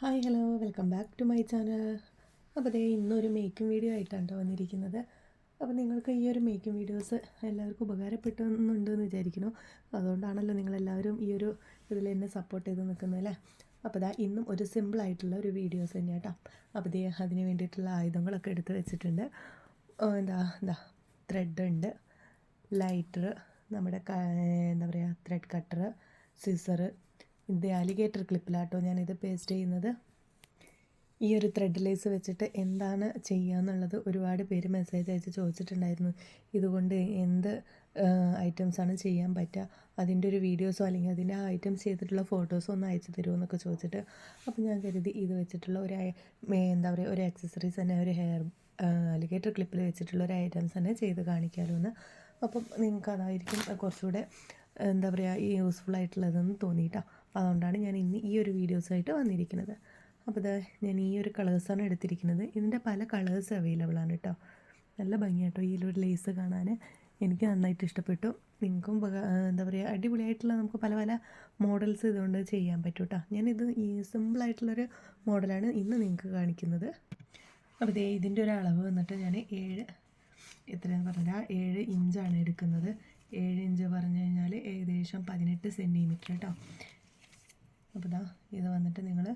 Hi hello. Welcome back to my channel. അപ്പോൾ അതേ ഇന്നൊരു മേക്കിംഗ് വീഡിയോ ആയിട്ടാണ് വന്നിരിക്കുന്നത്. അപ്പോൾ നിങ്ങൾക്ക് ഈ ഒരു മേക്കിംഗ് വീഡിയോസ് എല്ലാവർക്കും ഉപകാരപ്പെട്ടുന്നുണ്ട് എന്ന് വിചാരിക്കുന്നു. അതുകൊണ്ടാണല്ലോ നിങ്ങളെല്ലാവരും ഈ ഒരു ഇതിൽ എന്നെ സപ്പോർട്ട് ചെയ്ത് നിൽക്കുന്നത് അല്ലേ? അപ്പോൾ ദാ ഇന്നും ഒരു സിമ്പിൾ ആയിട്ടുള്ള ഒരു വീഡിയോസ് തന്നെയാണ് കേട്ടോ അപ്പോൾ അതേ അതിന് വേണ്ടിയിട്ടുള്ള ആയുധങ്ങളൊക്കെ എടുത്ത് വെച്ചിട്ടുണ്ട്. എന്താ എന്താ ത്രെഡ് ഉണ്ട്. ലൈറ്റർ നമ്മുടെ എന്താ പറയുക ത്രെഡ് കട്ടർ സിസറ് ഇത് അലിഗേറ്റർ ക്ലിപ്പിലാട്ടോ ഞാനിത് പേസ്റ്റ് ചെയ്യുന്നത്. ഈ ഒരു ത്രെഡ് ലേസ് വെച്ചിട്ട് എന്താണ് ചെയ്യുക എന്നുള്ളത് ഒരുപാട് പേര് മെസ്സേജ് അയച്ച് ചോദിച്ചിട്ടുണ്ടായിരുന്നു. ഇതുകൊണ്ട് എന്ത് ഐറ്റംസാണ് ചെയ്യാൻ പറ്റുക? അതിന്റെ ഒരു വീഡിയോസോ അല്ലെങ്കിൽ അതിന്റെ ഐറ്റംസ് ചെയ്തിട്ടുള്ള ഫോട്ടോസോ ഒന്ന് അയച്ചു തരുമോ എന്നൊക്കെ ചോദിച്ചിട്ട് അപ്പോൾ ഞാൻ കരുതി ഇത് വെച്ചിട്ടുള്ള ഒരു എന്താ പറയുക ഒരു ആക്സസറീസ് തന്നെ ഒരു ഹെയർ അലിഗേറ്റർ ക്ലിപ്പിൽ വെച്ചിട്ടുള്ള ഒരു ഐറ്റംസ് തന്നെ ചെയ്ത് കാണിക്കാമല്ലോ എന്ന് അപ്പം നിങ്ങൾക്ക് അതായിരിക്കും കുറച്ചുകൂടെ എന്താ പറയുക യൂസ്ഫുൾ ആയിട്ടുള്ളതെന്ന് തോന്നിയിട്ടാ അതുകൊണ്ടാണ് ഞാൻ ഇന്ന് ഈ ഒരു വീഡിയോസായിട്ട് വന്നിരിക്കുന്നത്. അപ്പോൾ അത് ഞാൻ ഈ ഒരു കളേഴ്സാണ് എടുത്തിരിക്കുന്നത്. ഇതിന്റെ പല കളേഴ്സ് അവൈലബിൾ ആണ് കേട്ടോ. നല്ല ഭംഗിയാട്ടോ ഈ ഒരു ലേസ് കാണാൻ. എനിക്ക് നന്നായിട്ട് ഇഷ്ടപ്പെട്ടു. നിങ്ങൾക്കും എന്താ പറയുക അടിപൊളിയായിട്ടുള്ള നമുക്ക് പല പല മോഡൽസ് ഇതുകൊണ്ട് ചെയ്യാൻ പറ്റും കേട്ടോ. ഞാനിത് ഈ സിമ്പിളായിട്ടുള്ളൊരു മോഡലാണ് ഇന്ന് നിങ്ങൾക്ക് കാണിക്കുന്നത്. അപ്പോൾ ഇതേ ഇതിന്റെ ഒരു അളവ് വന്നിട്ട് ഞാൻ ഏഴ് എത്രയാണെന്ന് പറഞ്ഞാൽ ഏഴ് ഇഞ്ചാണ് എടുക്കുന്നത്. ഏഴ് ഇഞ്ച് പറഞ്ഞു കഴിഞ്ഞാൽ ഏകദേശം പതിനെട്ട് സെന്റിമീറ്റർ കേട്ടോ. അപ്പോൾ ഇതാ ഇത് വന്നിട്ട് നിങ്ങൾ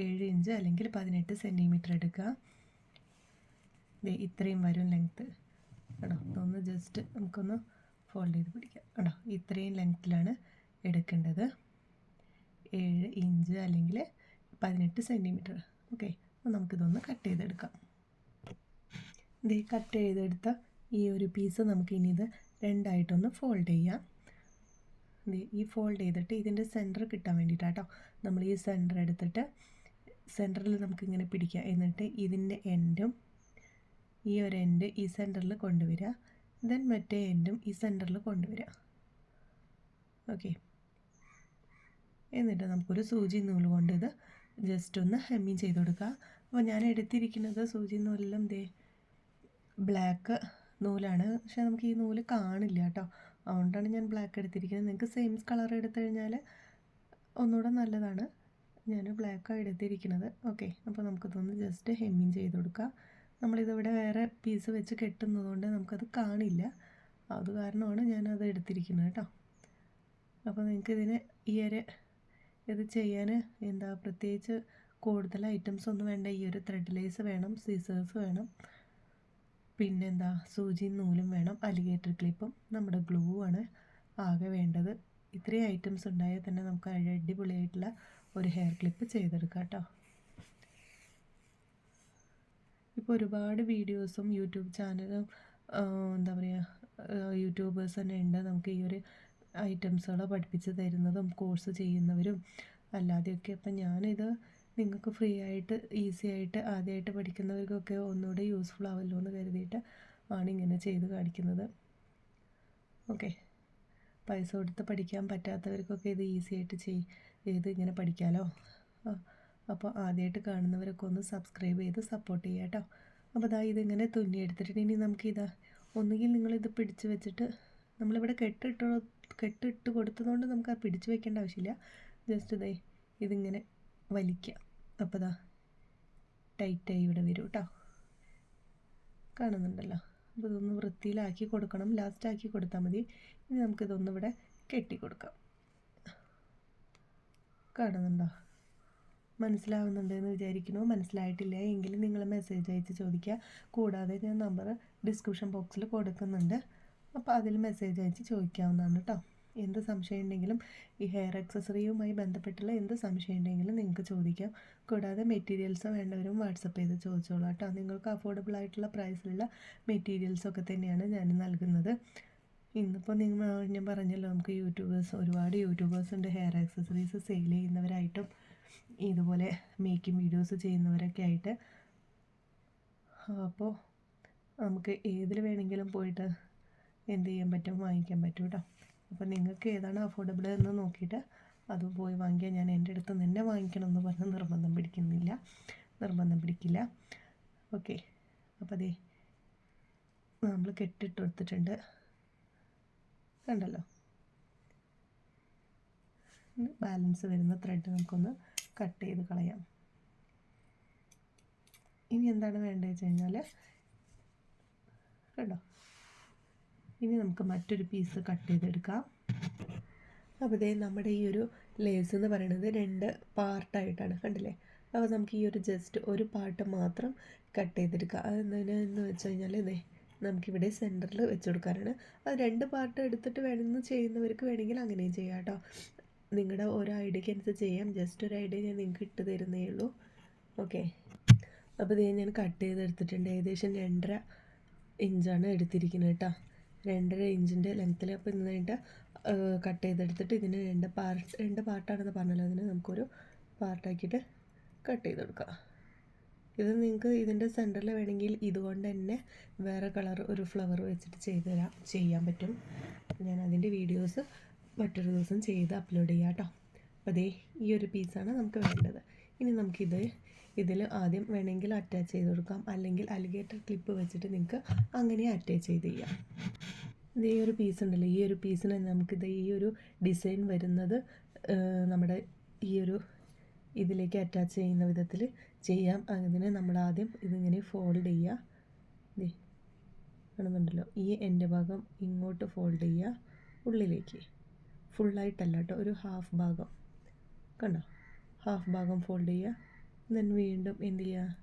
ഏഴ് ഇഞ്ച് അല്ലെങ്കിൽ പതിനെട്ട് സെന്റിമീറ്റർ എടുക്കുക. ദേ ഇത്രയും വരും ലെങ്ത്ത് കേട്ടോ ഇതൊന്ന് ജസ്റ്റ് നമുക്കൊന്ന് ഫോൾഡ് ചെയ്ത് പിടിക്കാം. കേട്ടോ ഇത്രയും ലെങ്ത്തിലാണ് എടുക്കേണ്ടത്. ഏഴ് ഇഞ്ച് അല്ലെങ്കിൽ പതിനെട്ട് സെന്റിമീറ്റർ ഓക്കെ അപ്പോൾ നമുക്കിതൊന്ന് കട്ട് ചെയ്തെടുക്കാം. ഇത് കട്ട് ചെയ്തെടുത്ത ഈ ഒരു പീസ് നമുക്ക് ഇനി ഇത് രണ്ടായിട്ടൊന്ന് ഫോൾഡ് ചെയ്യാം. ഈ ഫോൾഡ് ചെയ്തിട്ട് ഇതിന്റെ സെന്റർ കിട്ടാൻ വേണ്ടിയിട്ടാട്ടോ. നമ്മൾ ഈ സെന്റർ എടുത്തിട്ട് സെന്ററിൽ നമുക്കിങ്ങനെ പിടിക്കാം. എന്നിട്ട് ഇതിന്റെ എൻഡും ഈ ഒരു എൻഡ് ഈ സെന്ററിൽ കൊണ്ടുവരിക. ദെൻ മറ്റേ എൻഡും ഈ സെന്ററിൽ കൊണ്ടുവരിക. ഓക്കെ എന്നിട്ട് നമുക്കൊരു സൂചി നൂൽ കൊണ്ട് ഇത് ജസ്റ്റ് ഒന്ന് ഹെമ്മിങ് ചെയ്ത് കൊടുക്കുക. അപ്പോൾ ഞാൻ എടുത്തിരിക്കുന്നത് സൂചി നൂലെല്ലാം ദേ ബ്ലാക്ക് നൂലാണ്. പക്ഷേ നമുക്ക് ഈ നൂൽ കാണില്ല കേട്ടോ അതുകൊണ്ടാണ് ഞാൻ ബ്ലാക്ക് എടുത്തിരിക്കുന്നത്. നിങ്ങൾക്ക് സെയിം കളർ എടുത്തു കഴിഞ്ഞാൽ ഒന്നുകൂടെ നല്ലതാണ്. ഞാൻ ബ്ലാക്കാണ് എടുത്തിരിക്കുന്നത്. ഓക്കെ അപ്പോൾ നമുക്കിതൊന്ന് ജസ്റ്റ് ഹെമ്മിങ് ചെയ്ത് കൊടുക്കാം. നമ്മളിതിവിടെ വേറെ പീസ് വെച്ച് കെട്ടുന്നതുകൊണ്ട് നമുക്കത് കാണില്ല. അത് കാരണമാണ് ഞാനത് എടുത്തിരിക്കുന്നത് കേട്ടോ. അപ്പോൾ നിങ്ങൾക്ക് ഇതിന് ഈ ഒരു ഇത് ചെയ്യാൻ എന്താ പ്രത്യേകിച്ച് കൂടുതൽ ഐറ്റംസ് ഒന്നും വേണ്ട. ഈ ഒരു ത്രെഡ് ലേസ് വേണം സീസേഴ്സ് വേണം. പിന്നെന്താ സൂചിയും നൂലും വേണം. അലിഗേറ്റർ ക്ലിപ്പും നമ്മുടെ ഗ്ലൂ ആണ് ആകെ വേണ്ടത്. ഇത്രയും ഐറ്റംസ് ഉണ്ടായാൽ തന്നെ നമുക്ക് അടി- അടിപൊളിയായിട്ടുള്ള ഒരു ഹെയർ ക്ലിപ്പ് ചെയ്തെടുക്കാം കേട്ടോ. ഇപ്പോൾ ഒരുപാട് വീഡിയോസും യൂട്യൂബ് ചാനലും എന്താ പറയുക യൂട്യൂബേഴ്സ് തന്നെ ഉണ്ട്. നമുക്ക് ഈ ഒരു ഐറ്റംസുകൾ പഠിപ്പിച്ച് തരുന്നതും കോഴ്സ് ചെയ്യുന്നവരും അല്ലാതെയൊക്കെ. അപ്പം ഞാനിത് നിങ്ങൾക്ക് ഫ്രീ ആയിട്ട് ഈസി ആയിട്ട് ആദ്യമായിട്ട് പഠിക്കുന്നവർക്കൊക്കെ ഒന്നുകൂടെ യൂസ്ഫുൾ ആവല്ലോ എന്ന് കരുതിയിട്ട് ആണ് ഇങ്ങനെ ചെയ്ത് കാണിക്കുന്നത്. ഓക്കെ പൈസ കൊടുത്ത് പഠിക്കാൻ പറ്റാത്തവർക്കൊക്കെ ഇത് ഈസി ആയിട്ട് ചെയ് ചെയ്ത് ഇങ്ങനെ പഠിക്കാമല്ലോ അപ്പോൾ ആദ്യമായിട്ട് കാണുന്നവരൊക്കെ ഒന്ന് സബ്സ്ക്രൈബ് ചെയ്ത് സപ്പോർട്ട് ചെയ്യാം കേട്ടോ അപ്പോൾ ഇതാ ഇതിങ്ങനെ തുന്നിയെടുത്തിട്ട് ഇനി നമുക്കിതാ ഒന്നുകിൽ നിങ്ങളിത് പിടിച്ച് വെച്ചിട്ട് നമ്മളിവിടെ കെട്ടിട്ട് കെട്ടിട്ട് കൊടുത്തതുകൊണ്ട് നമുക്ക് ആ പിടിച്ച് വെക്കേണ്ട ആവശ്യമില്ല. ജസ്റ്റ് ഇതേ ഇതിങ്ങനെ വലിക്കുക അപ്പോൾ ഇതാ ടൈറ്റായി ഇവിടെ വരും കേട്ടോ കാണുന്നുണ്ടല്ലോ. അപ്പോൾ ഇതൊന്ന് വൃത്തിയിലാക്കി കൊടുക്കണം. ലാസ്റ്റ് ആക്കി കൊടുത്താൽ മതി. ഇനി നമുക്കിതൊന്ന് ഇവിടെ കെട്ടി കൊടുക്കാം കാണുന്നുണ്ടോ? മനസ്സിലാവുന്നുണ്ട് എന്ന് വിചാരിക്കുന്നു. മനസ്സിലായിട്ടില്ല എങ്കിൽ നിങ്ങൾ മെസ്സേജ് അയച്ച് ചോദിക്കുക. കൂടാതെ ഞാൻ നമ്പർ ഡിസ്ക്രിപ്ഷൻ ബോക്സിൽ കൊടുക്കുന്നുണ്ട്. അപ്പോൾ അതിൽ മെസ്സേജ് അയച്ച് ചോദിക്കാവുന്നതാണ് കേട്ടോ എന്ത് സംശയം ഉണ്ടെങ്കിലും ഈ ഹെയർ അക്സസറിയുമായി ബന്ധപ്പെട്ടുള്ള എന്ത് സംശയം ഉണ്ടെങ്കിലും നിങ്ങൾക്ക് ചോദിക്കാം. കൂടാതെ മെറ്റീരിയൽസ് വേണ്ടവരും വാട്സപ്പ് ചെയ്ത് ചോദിച്ചോളൂ കേട്ടോ. നിങ്ങൾക്ക് അഫോർഡബിൾ ആയിട്ടുള്ള പ്രൈസിലുള്ള മെറ്റീരിയൽസൊക്കെ തന്നെയാണ് ഞാൻ നൽകുന്നത്. ഇന്നിപ്പോൾ നിങ്ങൾ ഞാൻ പറഞ്ഞല്ലോ നമുക്ക് യൂട്യൂബേഴ്സ് ഒരുപാട് യൂട്യൂബേഴ്സ് ഉണ്ട് ഹെയർ ആക്സസറീസ് സെയിൽ ചെയ്യുന്നവരായിട്ടും ഇതുപോലെ മേക്കിംഗ് വീഡിയോസ് ചെയ്യുന്നവരൊക്കെ ആയിട്ട്. അപ്പോൾ നമുക്ക് ഏതിൽ വേണമെങ്കിലും പോയിട്ട് എന്ത് ചെയ്യാൻ പറ്റും? വാങ്ങിക്കാൻ പറ്റും കേട്ടോ. അപ്പോൾ നിങ്ങൾക്ക് ഏതാണ് അഫോർഡബിൾ എന്ന് നോക്കിയിട്ട് അത് പോയി വാങ്ങിക്കാൻ ഞാൻ എന്റെ അടുത്ത് തന്നെ വാങ്ങിക്കണം എന്ന് പറഞ്ഞ് നിർബന്ധം പിടിക്കുന്നില്ല. നിർബന്ധം പിടിക്കില്ല. ഓക്കെ അപ്പോൾ അതേ നമ്മൾ കെട്ടിട്ട് കൊടുത്തിട്ടുണ്ട്. കണ്ടല്ലോ? ബാലൻസ് വരുന്ന ത്രെഡ് നമുക്കൊന്ന് കട്ട് ചെയ്ത് കളയാം. ഇനി എന്താണ് വേണ്ടതെന്ന് വെച്ച് കഴിഞ്ഞാൽ കണ്ടോ? ഇനി നമുക്ക് മറ്റൊരു പീസ് കട്ട് ചെയ്തെടുക്കാം. അപ്പോൾ ഇതേ നമ്മുടെ ഈ ഒരു ലേസ് എന്ന് പറയുന്നത് രണ്ട് പാർട്ടായിട്ടാണ് കണ്ടില്ലേ? അപ്പോൾ നമുക്ക് ഈ ഒരു ജസ്റ്റ് ഒരു പാർട്ട് മാത്രം കട്ട് ചെയ്തെടുക്കാം. അതെന്തിനെന്ന് വെച്ച് കഴിഞ്ഞാൽ ഇതേ നമുക്കിവിടെ സെന്ററിൽ വെച്ച് കൊടുക്കാനാണ്. അത് രണ്ട് പാർട്ട് എടുത്തിട്ട് വേണമെന്ന് ചെയ്യുന്നവർക്ക് വേണമെങ്കിൽ അങ്ങനെയും ചെയ്യാം കേട്ടോ. നിങ്ങളുടെ ഓരോ ഐഡിയക്ക് അനുസരിച്ച് ചെയ്യാം. ജസ്റ്റ് ഒരു ഐഡിയ ഞാൻ നിങ്ങൾക്ക് ഇട്ട് തരുന്നേ ഉള്ളൂ. ഓക്കെ അപ്പോൾ ഇത് ഞാൻ കട്ട് ചെയ്തെടുത്തിട്ടുണ്ട്. ഏകദേശം രണ്ടര ഇഞ്ചാണ് എടുത്തിരിക്കുന്നത് കേട്ടോ. രണ്ടര ഇഞ്ചിന്റെ ലെങ്ത്തിൽ അപ്പോൾ ഇന്നായിട്ട് കട്ട് ചെയ്തെടുത്തിട്ട് ഇതിന് രണ്ട് പാർട്ട് രണ്ട് പാർട്ടാണെന്ന് പറഞ്ഞല്ലോ അതിന് നമുക്കൊരു പാർട്ടാക്കിയിട്ട് കട്ട് ചെയ്ത് കൊടുക്കാം ഇത് നിങ്ങൾക്ക് ഇതിന്റെ സെന്ററിൽ വേണമെങ്കിൽ ഇതുകൊണ്ട് തന്നെ വേറെ കളർ ഒരു ഫ്ലവർ വെച്ചിട്ട് ചെയ്ത് തരാം ചെയ്യാൻ പറ്റും. ഞാൻ അതിന്റെ വീഡിയോസ് മറ്റൊരു ദിവസം ചെയ്ത് അപ്ലോഡ് ചെയ്യാം കേട്ടോ അപ്പോൾ അതേ ഈ ഒരു പീസാണ് നമുക്ക് വേണ്ടത്. ഇനി നമുക്കിത് ഇതിൽ ആദ്യം വേണമെങ്കിൽ അറ്റാച്ച് ചെയ്ത് കൊടുക്കാം. അല്ലെങ്കിൽ അലിഗേറ്റർ ക്ലിപ്പ് വെച്ചിട്ട് നിങ്ങൾക്ക് അങ്ങനെ അറ്റാച്ച് ചെയ്ത് ചെയ്യാം. ഇത് ഈ ഒരു പീസ് ഉണ്ടല്ലോ. ഈ ഒരു പീസിന് നമുക്കിത് ഈ ഒരു ഡിസൈൻ വരുന്നത് നമ്മുടെ ഈ ഒരു ഇതിലേക്ക് അറ്റാച്ച് ചെയ്യുന്ന വിധത്തിൽ ചെയ്യാം. അതിന് നമ്മൾ ആദ്യം ഇതിങ്ങനെ ഫോൾഡ് ചെയ്യുക ദേ കാണുന്നുണ്ടല്ലോ. ഈ എന്റെ ഭാഗം ഇങ്ങോട്ട് ഫോൾഡ് ചെയ്യുക ഉള്ളിലേക്ക്. ഫുള്ളായിട്ടല്ല കേട്ടോ. ഒരു ഹാഫ് ഭാഗം. കണ്ടോ? ഹാഫ് ഭാഗം ഫോൾഡ് ചെയ്യുക ദെൻ വീണ്ടും എന്ത് ചെയ്യുക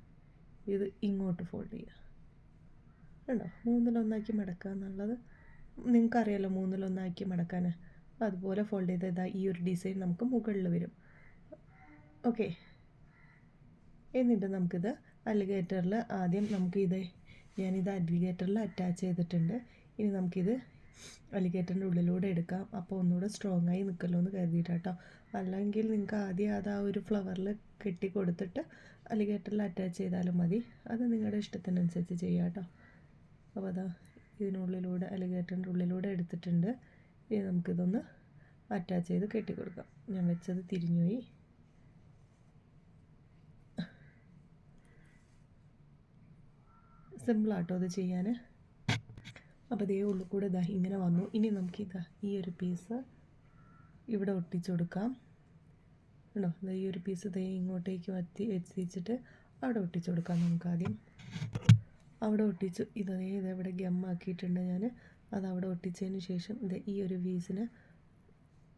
ഇത് ഇങ്ങോട്ട് ഫോൾഡ് ചെയ്യുക കണ്ടോ? മൂന്നിലൊന്നാക്കി മടക്കുക എന്നുള്ളത് നിങ്ങൾക്കറിയാലോ മൂന്നിലൊന്നാക്കി മടക്കാൻ അതുപോലെ ഫോൾഡ് ചെയ്ത ഈ ഒരു ഡിസൈൻ നമുക്ക് മുകളിൽ വരും. ഓക്കെ എന്നിട്ട് നമുക്കിത് അലിഗേറ്ററിൽ ആദ്യം നമുക്കിത് ഞാനിത് അലിഗേറ്ററിൽ അറ്റാച്ച് ചെയ്തിട്ടുണ്ട്. ഇനി നമുക്കിത് അലിഗേറ്ററിന്റെ ഉള്ളിലൂടെ എടുക്കാം. അപ്പോൾ ഒന്നുകൂടെ സ്ട്രോങ് ആയി നിൽക്കല്ലോ എന്ന് കരുതിയിട്ടാട്ടോ. അല്ലെങ്കിൽ നിങ്ങൾക്ക് ആദ്യം അത് ആ ഒരു ഫ്ലവറിൽ കെട്ടി കൊടുത്തിട്ട് അലിഗേറ്ററിൽ അറ്റാച്ച് ചെയ്താലും മതി. അത് നിങ്ങളുടെ ഇഷ്ടത്തിനനുസരിച്ച് ചെയ്യാം കേട്ടോ അപ്പോൾ അതാ ഇതിനുള്ളിലൂടെ അലിഗേറ്ററിന്റെ ഉള്ളിലൂടെ എടുത്തിട്ടുണ്ട്. ഇനി നമുക്കിതൊന്ന് അറ്റാച്ച് ചെയ്ത് കെട്ടി കൊടുക്കാം. ഞാൻ വെച്ചത് തിരിഞ്ഞുപോയി. സിമ്പിളാട്ടോ അത് ചെയ്യാൻ അപ്പോൾ ഇതേ ഉള്ളു കൂടെ ഇതാ ഇങ്ങനെ വന്നു. ഇനി നമുക്ക് ഇതാ ഈ ഒരു പീസ് ഇവിടെ ഒട്ടിച്ചു കൊടുക്കാം. ഉണ്ടോ ഈ ഒരു പീസ് ഇതേ ഇങ്ങോട്ടേക്ക് വത്തി എത്തിച്ചിട്ട് അവിടെ ഒട്ടിച്ചു കൊടുക്കാം നമുക്ക് ആദ്യം. അവിടെ ഒട്ടിച്ചു ഇതേ ഇതെവിടെ ഗമ്മാക്കിയിട്ടുണ്ട് ഞാൻ അത് അവിടെ ഒട്ടിച്ചതിന് ശേഷം ഇത് ഈ ഒരു പീസിന്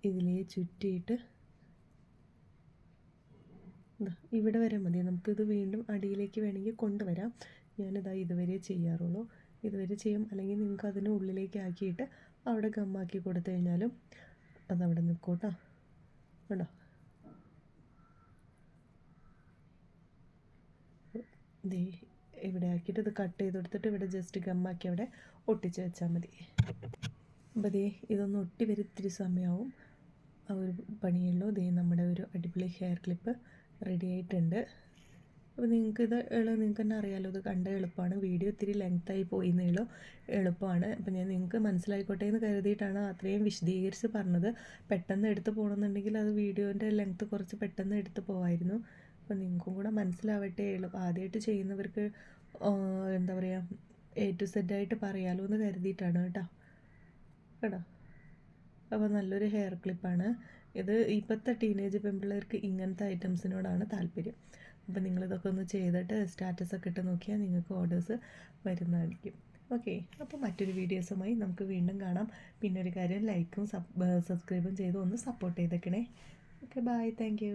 ഇതിലേ ചുറ്റിയിട്ട് ഇവിടെ വരെ മതി. നമുക്കിത് വീണ്ടും അടിയിലേക്ക് വേണമെങ്കിൽ കൊണ്ടുവരാം. ഞാനിതാ ഇതുവരെ ചെയ്യാറുള്ളൂ. ഇതുവരെ ചെയ്യും. അല്ലെങ്കിൽ നിങ്ങൾക്ക് അതിന് ഉള്ളിലേക്ക് ആക്കിയിട്ട് അവിടെ ഗമ്മാക്കി കൊടുത്തു കഴിഞ്ഞാലും അതവിടെ നിൽക്കും കേട്ടോ. ഉണ്ടോ ദേ ഇവിടെ ആക്കിയിട്ട് ഇത് കട്ട് ചെയ്ത് കൊടുത്തിട്ട് ഇവിടെ ജസ്റ്റ് ഗമ്മാക്കി അവിടെ ഒട്ടിച്ച് വെച്ചാൽ മതി. അപ്പോൾ ദേ ഇതൊന്ന് ഒട്ടി വരെ ഇത്തിരി സമയമാവും ആ ഒരു പണിയുള്ളൂ ദേ നമ്മുടെ ഒരു അടിപൊളി ഹെയർ ക്ലിപ്പ് റെഡി ആയിട്ടുണ്ട്. അപ്പോൾ നിങ്ങൾക്ക് ഇത് എളു നിങ്ങൾക്ക് തന്നെ അറിയാമല്ലോ ഇത് കണ്ട എളുപ്പമാണ് വീഡിയോ ഇത്തിരി ലെങ്ത്തായി പോയി എന്നുള്ളൂ എളുപ്പമാണ് അപ്പോൾ ഞാൻ നിങ്ങൾക്ക് മനസ്സിലായിക്കോട്ടെ എന്ന് കരുതിയിട്ടാണ് അത്രയും വിശദീകരിച്ച് പറഞ്ഞത്. പെട്ടെന്ന് എടുത്ത് പോകണമെന്നുണ്ടെങ്കിൽ അത് വീഡിയോന്റെ ലെങ്ത്ത് കുറച്ച് പെട്ടെന്ന് എടുത്ത് പോകായിരുന്നു അപ്പോൾ നിങ്ങൾക്കും കൂടെ മനസ്സിലാവട്ടെ. എളുപ്പം ആദ്യമായിട്ട് ചെയ്യുന്നവർക്ക് എന്താ പറയുക എ ടു സെഡ് ആയിട്ട് പറയാമല്ലോ എന്ന് കരുതിയിട്ടാണ് കേട്ടോ. കേട്ടോ? അപ്പോൾ നല്ലൊരു ഹെയർ ക്ലിപ്പാണ് ഇത് ഇപ്പോഴത്തെ ടീനേജ് പെൺപിള്ളേർക്ക് ഇങ്ങനത്തെ ഐറ്റംസിനോടാണ് താല്പര്യം. അപ്പോൾ നിങ്ങളിതൊക്കെ ഒന്ന് ചെയ്തിട്ട് സ്റ്റാറ്റസ് ഒക്കെ ഇട്ട് നോക്കിയാൽ നിങ്ങൾക്ക് ഓർഡേഴ്സ് വരുന്നതായിരിക്കും. ഓക്കെ അപ്പോൾ മറ്റൊരു വീഡിയോസുമായി നമുക്ക് വീണ്ടും കാണാം. പിന്നെ ഒരു കാര്യം ലൈക്കും സബ് സബ്സ്ക്രൈബും ചെയ്ത് ഒന്ന് സപ്പോർട്ട് ചെയ്തേക്കണേ. Okay bye thank